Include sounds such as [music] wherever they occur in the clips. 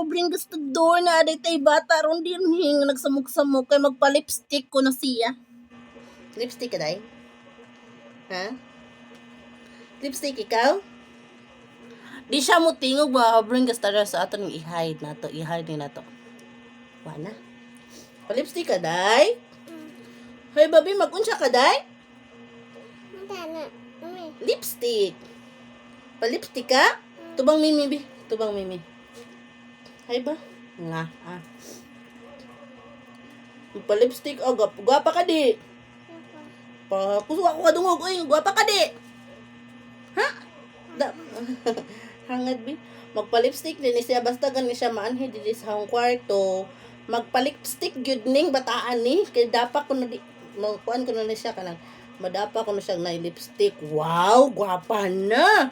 kapabring gusto door na aday tay bata ron din hing nagsamok-samok kay magpa-lipstick ko na siya. Lipstick ka day? Ha? Lipstick ikaw? Di siya mo tingog ba kapabring gusto sa ato ng i-hide na to. I-hide ni na to. Wala. Pa-lipstick ka day? Hoy babi, mag-unsya ka day? Lipstick. Pa-lipstick ka? Tubang mimi, bi. Tubang mimi. Hay ba? Nga, ah. Pa-lipstick, oh, gwapa, gwapa ka di. Pa, puso ako kadungog, oy, gwapa ka di. Ha? Da, [laughs] hangad, bi. Magpa-lipstick din siya, basta gani siya maanhi di sa akong kwarto. Magpa-lipstick gyud ning bataan ni, kay dapa ko na di, magkuan ko na ni siya kanang madapa ko na siya na lipstick. Wow, gwapa na.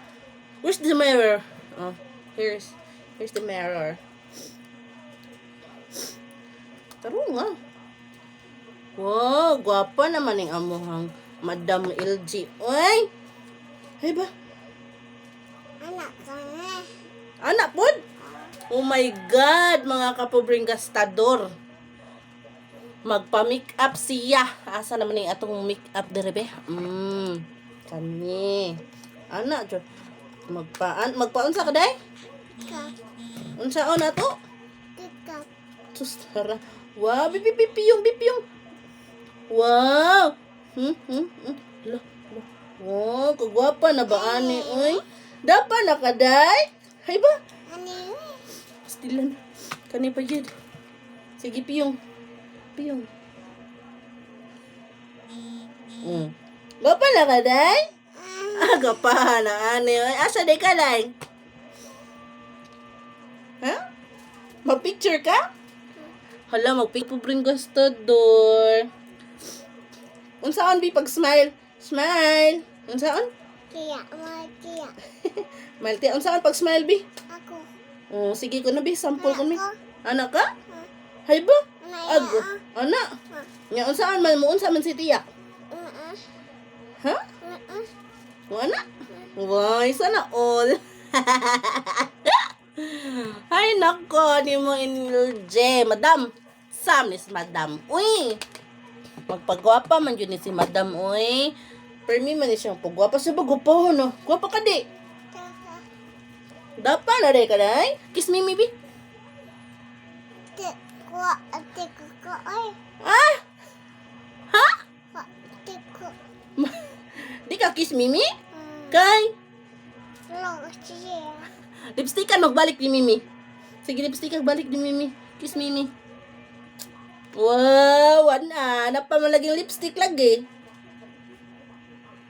Where's the mirror? Oh, here's here's the mirror. Taro nga. Wow, gwapa naman yung amuhang Madam LG. Oy! Ay ba? Anak ka na. Anak pod? Oh my God, mga kapobring gastador. Magpa-make up siya. Asa naman yung atong make up dire be? Mm. Kani. Ana jo. Magpaan magpaunsa ka day? Ka. Unsaon na to? Tika. Sus, tara. Wow, bipi bipiyong bipiyong. Wow. Hmm, hmm, hmm. Hala, hala. Wow, kagwapa na ba ani, oy? Dapa na ka, day? Hay ba? Ano yun? Pastilan. Kani pa yun. Sige, piyong. Piyong. Mm. Gwapa na ka, day? Ah, gwapa na, ani. oy. Asa day ka, day? Ha? Mag-picture ka? Hala, mag-picture bring gastador. Unsaon bi pag smile? Smile. Unsaon? Kaya, mga kaya. [laughs] Malte, unsaon pag smile bi? Ako. Oh, sige ko na bi, sample ko mi. Anak ka? Hay ba? Ano Ag, ana. Nga unsaon man mo unsa man si tiya? Uh-uh. Ha? Uh-uh. Wala? Why, sana all. [laughs] Ay, nako, ni mo inilje. Madam, Sam is madam. Uy, magpagwapa man yun ni si madam, uy. Permi man siyang pagwapa. Sa bagwapo, no? Gwapa ka di. Dapa na rin ka na, ay. Kiss me, maybe. Ay. Ah! Ha? Kwa. Tik ko. Di ka kiss Mimi? Hmm. Kay, Long siya. Lipstickan, magbalik ni Mimi. Sige, lipstickan, balik ni Mimi. Kiss Mimi. Wow, ana. Napamalaging lipstick lagi.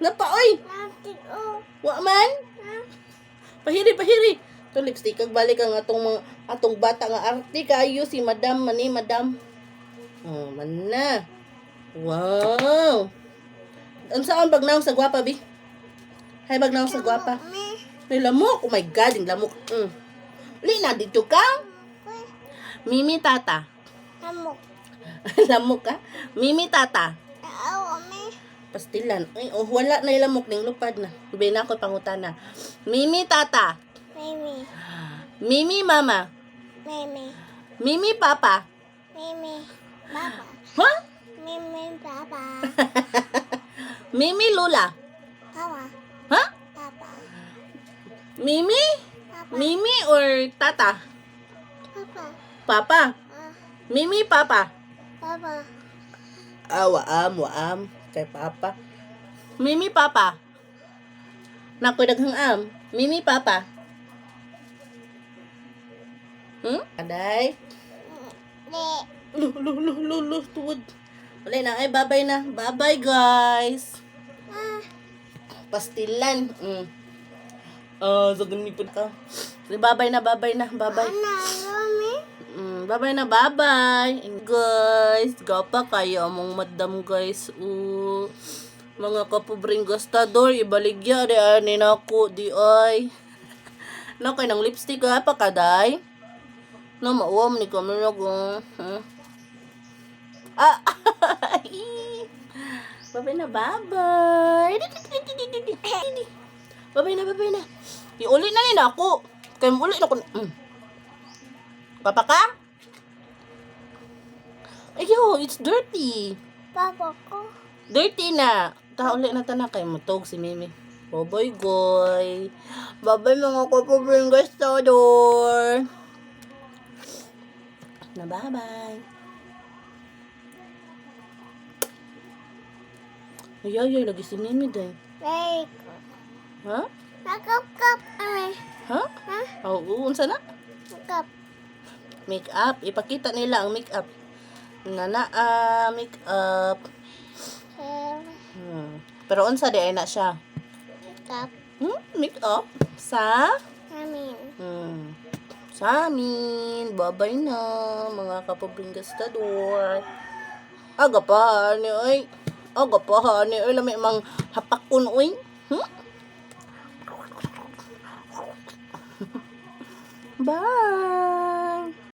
Napa, oy. Wa man. Pahiri, pahiri. To lipstick, kag balik ang atong mga atong bata nga arte kayo si Madam mani, Madam. Oh, man na. Wow. Unsaon bagnaw sa gwapa bi? Hay bagnaw sa gwapa. May lamok. Oh my God, yung lamok. Mm. Li na dito ka. Mimi tata. Namok. [laughs] lamok ka? Mimi tata. Awa me. Pastilan. Ay, oh, wala na yung lamok ning lupad na. Sabi na ako pangutana. Mimi tata. Mimi. Mimi mama. Mimi. Mimi papa. Mimi. Baba. Ha? Mimi. Baba. [laughs] Mimi lula. Papa. Ha? Mimi? Papa. Mimi or tata? Papa. Papa. Ah. Mimi papa. Papa. Ah, waam, waam. Kay papa. Mimi papa. Nakoy daghang am. Mimi papa. Hmm? Aday? De. Lu, lu, lu, lu, lu, tuwod. Wala na, ay, babay na. Bye-bye, guys. Ah. Pastilan. Mm. Ah, so ganipon ka. Sige, Babay na, babay na, babay. Ano? Mm, babay na, babay. Guys, gapa kayo among madam guys. Uh, mga kapubring gastador, ibaligya di ani nako di ay. No kay nang lipstick ha pa kaday. No mauwam ni kami na ko. Hmm? Ah. [laughs] babay na, babay. Babay na, babay na. Iuli na ni ako. Kay uli na ko. Mm. Papa ka? Ayo, it's dirty. Papa ko. Dirty na. Ta ulit na tanan kay mutog si Mimi. Bye-bye, goy. Bye-bye, mga kapabring gastador. Na bye-bye. Ay, ay, ay, lagi si Mimi. Very good. Ha? Nakap-kap. Ay. Ha? Ha? Oo, unsa na? Nakap. Make up. Ipakita nila ang make up. Nana, ah, make up. Hair. Hmm. Pero unsa di ay na siya? Nakap. Hmm? Make up? Sa? Amin. Hmm. Sa amin. Babay na, mga kapabring gastador. Aga pa, ni oy. Aga pa, ni oy. Lami mang hapakon, oy. Hmm? Bye!